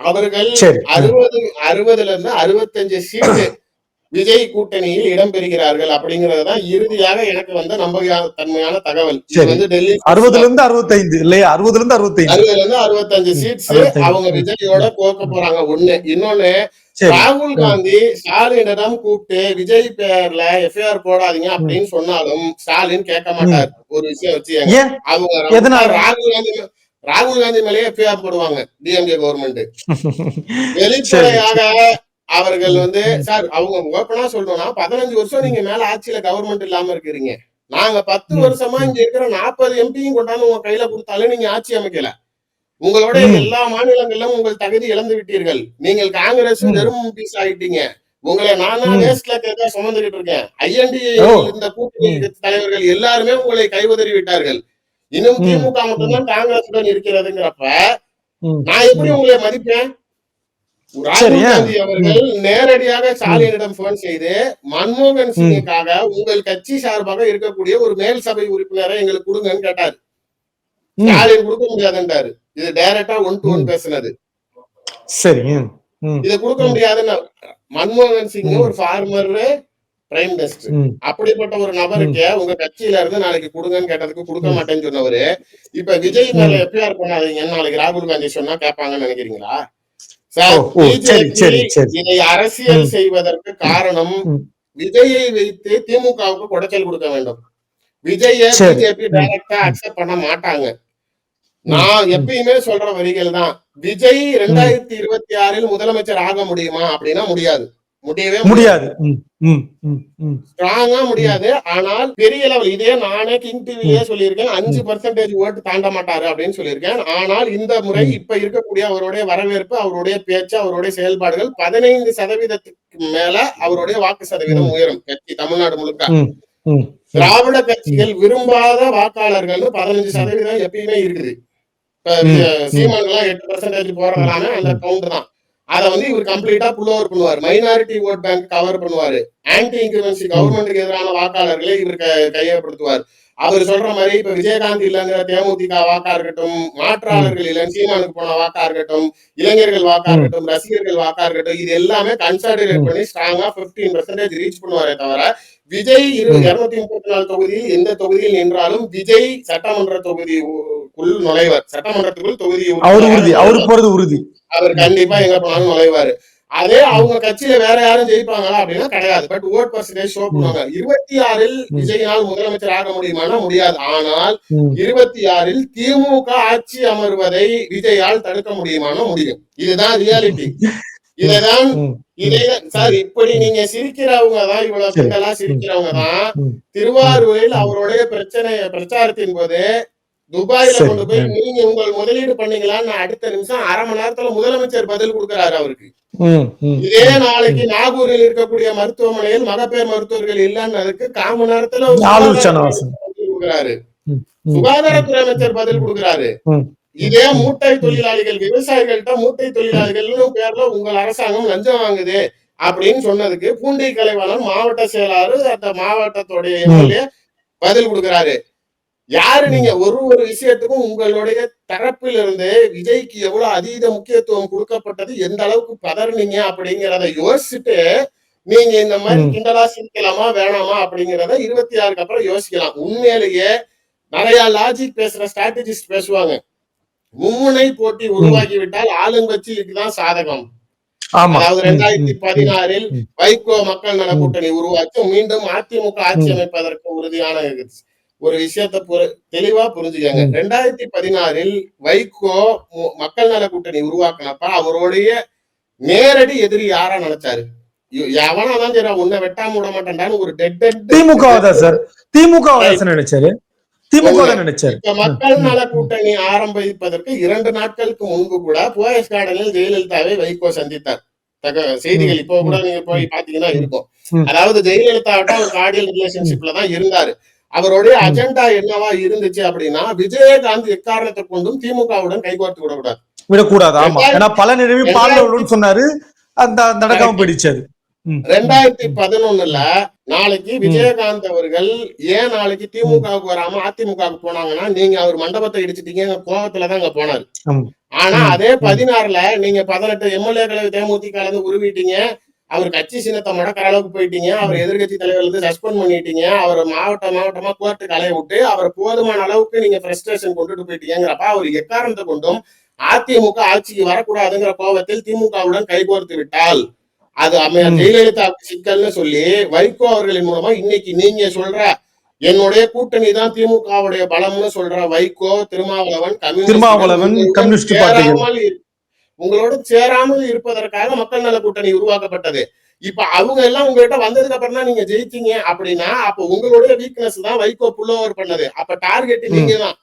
Speaker 1: அவர்கள் அறுபது அறுபதுல இருந்து அறுபத்தஞ்சு சீட்டு விஜய் கூட்டணியில் இடம்பெறுகிறார்கள் அப்படிங்கறதுதான் இறுதியாக எனக்கு வந்த நம்பக தன்மையான தகவல். வந்து டெல்லி
Speaker 2: அறுபதுல இருந்து அறுபத்தைந்து இல்லையா? அறுபதுல இருந்து அறுபத்தைந்து
Speaker 1: அறுபதுல இருந்து அறுபத்தஞ்சு. சீட்ஸ். அவங்க விஜயோட கோக்க போறாங்க. ஒண்ணு. இன்னொன்னு ராகுல் காந்தி ஸ்டாலினிடம் கூப்பிட்டு விஜய் பேர்ல எஃப்ஐஆர் போடாதீங்க அப்படின்னு சொன்னாலும் ஸ்டாலின் கேட்க மாட்டார். ஒரு விஷயம் வச்சு அவங்க? ராகுல் காந்தி ராகுல் காந்தி மேலேயே எஃப்ஐஆர் போடுவாங்க டிஎம்கே கவர்மெண்ட் வெளிப்படையாக அவர்கள் வந்து சார் அவங்க ஓப்பனா சொல்லணும்னா பதினஞ்சு வருஷம் நீங்க மேல ஆட்சியில கவர்மெண்ட் இல்லாம இருக்கிறீங்க. நாங்க பத்து. வருஷமா இங்க இருக்கிற நாற்பது எம்பியும் கொண்டாந்து உங்க கையில கொடுத்தாலும் நீங்க ஆட்சி அமைக்கல. உங்களோட. எல்லா மாநிலங்களிலும் உங்கள் தகுதி இழந்து விட்டீர்கள். நீங்கள் காங்கிரஸ். வெறும் பீஸ் ஆயிட்டீங்க உங்களை நானா. வேஸ்ட்ல கேட்க சுமந்துகிட்டு இருக்கேன். ஐஎன்டிஏ
Speaker 2: ஓ.
Speaker 1: இந்த கூட்டணி தலைவர்கள் எல்லாருமே உங்களை கைவதறி விட்டார்கள். இன்னும். திமுக மட்டும்தான் காங்கிரசுடன் இருக்கிறதுங்கிறப்ப. நான் எப்படி உங்களை மதிப்பேன் ராகுல்? காந்தி அவர்கள் நேரடியாக ஸ்டாலினிடம் போன் செய்து மன்மோகன் சிங்குக்காக உங்கள் கட்சி சார்பாக இருக்கக்கூடிய ஒரு மேல் சபை உறுப்பினரை எங்களுக்கு கொடுங்கன்னு கேட்டாரு. ஸ்டாலின் கொடுக்க முடியாதுன்றாரு இது டைரக்டா ஒன் டு ஒன். பேசுனது
Speaker 2: சரிங்க ம்,
Speaker 1: இதை கொடுக்க முடியாதுன்னு மன்மோகன் சிங். ஒரு ஃபார்மர் பிரைம் மினிஸ்டர் அப்படிப்பட்ட ஒரு நபருக்கு உங்க கட்சியில இருந்து நாளைக்கு கொடுங்கன்னு கேட்டதுக்கு கொடுக்க மாட்டேன்னு சொன்னவரு இப்ப விஜய் மேல எஃப்ஐஆர் பண்ணாதீங்கன்னு நாளைக்கு ராகுல் காந்தி சொன்னா கேட்பாங்கன்னு நினைக்கிறீங்களா? சார். இதை அரசியல். செய்வதற்கு காரணம். விஜயை வைத்து திமுகவுக்கு குடைச்சல் கொடுக்க வேண்டும். விஜய. பிஜேபி. டைரக்டா அக்செப்ட் பண்ண மாட்டாங்க. நான். எப்பயுமே சொல்ற வரிகள் தான். விஜய் ரெண்டாயிரத்தி இருபத்தி ஆறில் முதலமைச்சர் ஆக முடியுமா அப்படின்னா முடியாது. முடியவே
Speaker 2: முடியாது.
Speaker 1: ஸ்ட்ராங்கா முடியாது. ஆனால் பெரிய லெவல் இதே நானே கிங் டிவிலே சொல்லியிருக்கேன். அஞ்சு பர்சன்டேஜ் ஓட்டு தாண்ட மாட்டாரு அப்படின்னு சொல்லியிருக்கேன். ஆனால் இந்த முறை. இப்ப இருக்கக்கூடிய அவருடைய வரவேற்பு அவருடைய பேச்சு அவருடைய செயல்பாடுகள் பதினைந்து சதவீதத்துக்கு மேல அவருடைய வாக்கு சதவீதம். உயரும். கட்சி தமிழ்நாடு முழுக்க. திராவிட கட்சிகள் விரும்பாத வாக்காளர்கள் பதினஞ்சு சதவீதம் எப்பயுமே இருக்குது. சீமான் எல்லாம் எட்டு பர்சன்டேஜ் போறதுனால அந்த கவுண்ட் தான். அத வந்து இவர் கம்ப்ளீட்டா புல் ஓவர் பண்ணுவார் மைனாரிட்டி ஓட் பேங்க் கவர் பண்ணுவாரு ஆன்டி இன்கிரிமென்சி கவர்மெண்ட்டுக்கு எதிரான வாக்காளர்களை இவர் க- கையகப்படுத்துவார் அவர் சொல்ற மாதிரி இப்ப விஜயகாந்த் இல்லைங்கிற தேமுதிக வாக்கா இருக்கட்டும் மாற்றாளர்கள் இல்லைன்னு சீமானுக்கு போன வாக்கா இருக்கட்டும் இளைஞர்கள் வாக்கா. இருக்கட்டும் ரசிகர்கள் வாக்கா இருக்கட்டும் இது எல்லாமே கன்சாலிடேட். பண்ணி ஸ்ட்ராங்கா 15% பர்சன்டேஜ் ரீச் பண்ணுவாரே தவிர விஜய். இருநூத்தி முப்பத்தி நாலு தொகுதியில் எந்த தொகுதியில் நின்றாலும் விஜய் சட்டமன்ற தொகுதிக்குள் நுழைவார். சட்டமன்றத்துக்குள் தொகுதி
Speaker 2: உறுதி அவரு போறது உறுதி.
Speaker 1: அவர் கண்டிப்பா எங்க போனாலும் நுழைவாரு. அதே அவங்க கட்சியில வேற யாரும் ஜெயிப்பாங்களா அப்படின்னா கிடையாது. பட் ஓட் பர்சன்டேஜ் ஷோ பண்ணுவாங்க. இருபத்தி ஆறில். விஜயினால் முதலமைச்சர் ஆக முடியுமானா முடியாது. ஆனால். இருபத்தி ஆறில் திமுக ஆட்சி அமர்வதை விஜயால் தடுக்க முடியுமானா முடியும். இதுதான் ரியாலிட்டி இதைதான் இதே சார் இப்படி நீங்க சிரிக்கிறவங்க தான் இவ்வளவு. கிண்டலா சிரிக்கிறவங்க தான். திருவாரூரில் அவருடைய பிரச்சனை பிரச்சாரத்தின் போது துபாயில. கொண்டு போய் நீங்க உங்கள் முதலீடு பண்ணீங்களான்னு அடுத்த நிமிஷம் அரை மணி நேரத்துல முதலமைச்சர் பதில் கொடுக்கிறாரு அவருக்கு. இதே நாளைக்கு நாகூரில் இருக்கக்கூடிய மருத்துவமனையில் மகப்பேர் மருத்துவர்கள் இல்லைன்னதுக்கு கால் மணி நேரத்துல சுகாதாரத்துறை அமைச்சர் பதில் கொடுக்கிறாரு. இதே மூட்டை தொழிலாளிகள் விவசாயிகள்கிட்ட மூட்டை தொழிலாளிகள்னு பேர்ல உங்கள் அரசாங்கம் லஞ்சம் வாங்குது அப்படின்னு சொன்னதுக்கு பூண்டி கலைவாணர் மாவட்ட செயலாளர் அந்த மாவட்டத்துடைய எம்எல்ஏ பதில் கொடுக்கிறாரு. யாரு நீங்க? ஒரு ஒரு விஷயத்துக்கும் உங்களுடைய தரப்பில் இருந்து விஜய்க்கு எவ்வளவு அதீத முக்கியத்துவம் கொடுக்கப்பட்டது எந்த அளவுக்கு பதறினீங்க அப்படிங்கிறத யோசிச்சுட்டு நீங்க இந்த மாதிரி. கிண்டலா சிரிக்கலாமா வேணாமா அப்படிங்கிறத இருபத்தி ஆறுக்கு அப்புறம் யோசிக்கலாம். உண்மையிலேயே நிறைய லாஜிக் பேசுற ஸ்ட்ராட்டஜிஸ்ட் பேசுவாங்க. மும்முனை போட்டி உருவாக்கி விட்டால் ஆளுங்கட்சிக்கு தான் சாதகம் அதாவது ரெண்டாயிரத்தி பதினாறில். வைகோ மக்கள் நல. கூட்டணி உருவாக்கி மீண்டும் அதிமுக ஆட்சி. அமைப்பதற்கு உறுதியான ஒரு விஷயத்த தெளிவா புரிஞ்சுக்கங்க. ரெண்டாயிரத்தி பதினாறில் வைகோ மக்கள் நல கூட்டணி உருவாக்குனப்ப அவருடைய நேரடி எதிரி யாரா நினைச்சாரு? எவனாதான் சரி உன்னை வெட்டாம விட மாட்டேன்டான்னு ஒரு டெட்
Speaker 2: திமுக திமுக நினைச்சாரு. திமுக நினைச்சாரு.
Speaker 1: மக்கள் நல கூட்டணி ஆரம்பிப்பதற்கு இரண்டு நாட்களுக்கு முன்பு கூட போயஸ் கார்டனில் ஜெயலலிதாவை வைகோ சந்தித்தார். தக செய்திகள் இப்போ கூட நீங்க போய் பாத்தீங்கன்னா இருக்கும். அதாவது ஜெயலலிதாவிட்ட ஒரு கார்டியல் ரிலேஷன்ஷிப்ல தான் இருந்தாரு. அவருடைய. அஜெண்டா என்னவா இருந்துச்சு அப்படின்னா விஜயகாந்த் எக்காரணத்தை கொண்டும் திமுகவுடன் கைகோர்த்து விடக்கூடாது.
Speaker 2: விடக்கூடாது ஆமா. ஏன்னா பல நினைவு பால்னு சொன்னாரு. அந்த நடக்காம ம்.
Speaker 1: ரெண்டாயிரத்தி பதினொன்னுல நாளைக்கு விஜயகாந்த் அவர்கள் ஏன் நாளைக்கு திமுகவுக்கு வராம அதிமுகவுக்கு போனாங்கன்னா நீங்க அவர் மண்டபத்தை இடிச்சிட்டீங்க கோபத்துலதான் அங்க போனாரு. ஆனா. அதே பதினாறுல நீங்க பதினெட்டு எம்எல்ஏக்களை தேமுதிக இருந்து உருவிட்டீங்க. அவர் கட்சி சின்னத்தை முடக்கிற அளவுக்கு போயிட்டீங்க. அவர் எதிர்கட்சி தலைவர் இருந்து சஸ்பெண்ட் பண்ணிட்டீங்க. அவர் மாவட்ட மாவட்டமா கோர்ட்டுக்கு அலைய விட்டு அவர் போதுமான அளவுக்கு நீங்க ஃப்ரஸ்ட்ரேஷன் கொண்டுட்டு போயிட்டீங்கிறப்ப அவர் எக்காரணத்தை கொண்டும் அதிமுக ஆட்சிக்கு வரக்கூடாதுங்கிற கோபத்தில் திமுகவுடன் கைகோர்த்து விட்டால் அது அம்மையார்
Speaker 2: ம்.
Speaker 1: ஜெயலலிதா சிக்கல்னு சொல்லி வைகோ அவர்களின் மூலமா இன்னைக்கு நீங்க சொல்ற என்னுடைய கூட்டணி தான் திமுகவுடைய பலம்னு சொல்ற வைகோ திருமாவளவன் கம்யூனிஸ்ட் உங்களோட சேராமல் இருப்பதற்காக மக்கள் நல கூட்டணி உருவாக்கப்பட்டது இப்ப அவங்க எல்லாம் உங்ககிட்ட வந்ததுக்கு அப்புறம் தான் நீங்க ஜெயிச்சீங்க அப்படின்னா அப்ப உங்களுடைய வீக்னஸ் தான் வைகோ புல் ஓவர் பண்ணது. அப்ப டார்கெட் நீங்க தான்.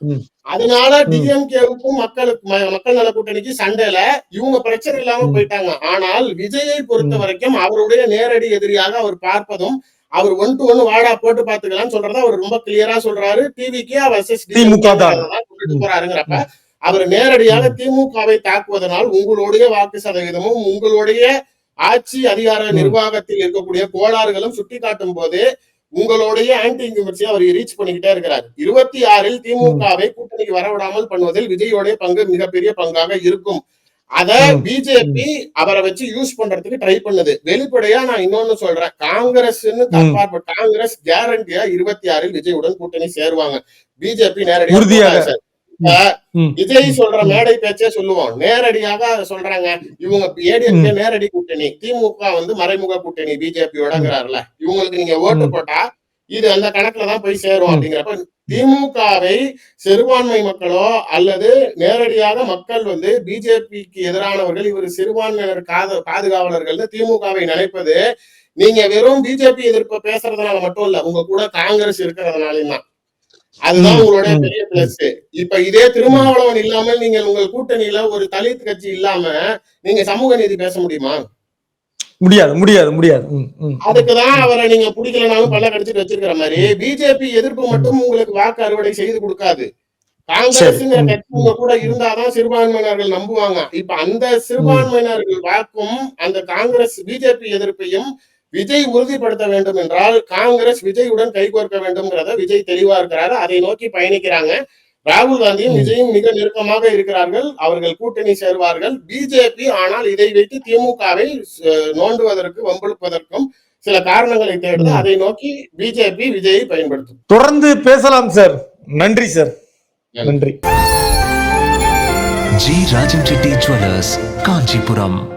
Speaker 1: அதனால டிஎம்கேவுக்கும் மக்களுக்கு மக்கள் நல கூட்டணிக்கு சண்டையில இவங்க பிரச்சனை இல்லாம. போயிட்டாங்க. ஆனால் விஜயை பொறுத்த. வரைக்கும் அவருடைய நேரடி எதிரியாக அவர் பார்ப்பதும் அவர் ஒன் டு ஒன் வாடா போட்டு பாத்துக்கலாம்னு சொல்றத அவர் ரொம்ப கிளியரா சொல்றாரு. டிவிக்கே. கொண்டுட்டு போறாருங்கிறப்ப அவர் நேரடியாக திமுகவை தாக்குவதனால் உங்களுடைய வாக்கு சதவீதமும் உங்களுடைய ஆட்சி அதிகார. நிர்வாகத்தில் இருக்கக்கூடிய கோளாறுகளும் சுட்டிக்காட்டும் போது உங்களுடைய ஆன்டி இன்குமென்சியை அவர் ரீச் பண்ணிக்கிட்டே இருக்கிறார். இருபத்தி ஆறில் திமுகவை கூட்டணிக்கு வரவிடாமல் பண்ணுவதில் விஜயோடைய பங்கு மிகப்பெரிய பங்காக இருக்கும். அத. பிஜேபி அவரை வச்சு யூஸ் பண்றதுக்கு ட்ரை பண்ணுது. வெளிப்படையா நான் இன்னொன்னு சொல்றேன். தப்பாற்ப காங்கிரஸ் கேரண்டியா இருபத்தி ஆறில் விஜயுடன் கூட்டணி சேருவாங்க. பிஜேபி நேரடியா விஜய் சொல்ற மேடை பேச்சே சொல்லுவோம். நேரடியாக சொல்றாங்க. இவங்க ஏடிஎம்கே நேரடி கூட்டணி. திமுக வந்து மறைமுக கூட்டணி பிஜேபியோடங்கிறாருல இவங்களுக்கு நீங்க ஓட்டு. போட்டா இது அந்த கணக்குல தான் போய் சேரும். அப்படிங்கிறப்ப திமுகவை சிறுபான்மை மக்களோ அல்லது நேரடியாக மக்கள் வந்து பிஜேபிக்கு எதிரானவர்கள் இவர் சிறுபான்மையினர் காத பாதுகாவலர்கள்னு திமுகவை நினைப்பது நீங்க வெறும் பிஜேபி எதிர்ப்பு பேசுறதுனால மட்டும் இல்ல உங்க கூட காங்கிரஸ் இருக்கிறதுனாலும் தான். அதுதான் உங்களுடைய
Speaker 2: ம்,
Speaker 1: பெரிய பிளஸ் இப்ப இதே திருமாவளவன் இல்லாமல் நீங்கள் உங்கள் கூட்டணியில ஒரு தலித் கட்சி இல்லாம நீங்க சமூக நீதி பேச முடியுமா?
Speaker 2: முடியாது முடியாது முடியாது.
Speaker 1: அதுக்குதான் அவரை நீங்க பிடிக்கலனாலும் பல்ல கடிச்சிட்டு வச்சிருக்கிற மாதிரி பிஜேபி எதிர்ப்பு மட்டும் உங்களுக்கு வாக்கு அறுவடை செய்து கொடுக்காது. கட்சி உங்க கூட இருந்தாதான் சிறுபான்மையினர்கள் நம்புவாங்க. இப்ப அந்த சிறுபான்மையினர்கள் வாக்கும் அந்த காங்கிரஸ் பிஜேபி எதிர்ப்பையும் விஜய் உறுதிப்படுத்த வேண்டும் என்றால் காங்கிரஸ் விஜயுடன் கைகோர்க்க வேண்டும்ங்கிறத விஜய் தெளிவா இருக்கிறாரு. அதை நோக்கி பயணிக்கிறாங்க. ராகுல் காந்தியும். விஜயும் மிக நெருக்கமாக இருக்கிறார்கள். அவர்கள் கூட்டணி சேருவார்கள். பிஜேபி ஆனால் இதை வைத்து திமுகவை நோண்டுவதற்கு வம்பிழுப்பதற்கும் சில காரணங்களை தேடுது. அதை நோக்கி பிஜேபி விஜயை பயன்படுத்தும்.
Speaker 2: தொடர்ந்து பேசலாம் சார். நன்றி சார். நன்றி.
Speaker 3: ஜி. ராஜம் செட்டி ஜுவல்லர்ஸ் காஞ்சிபுரம்.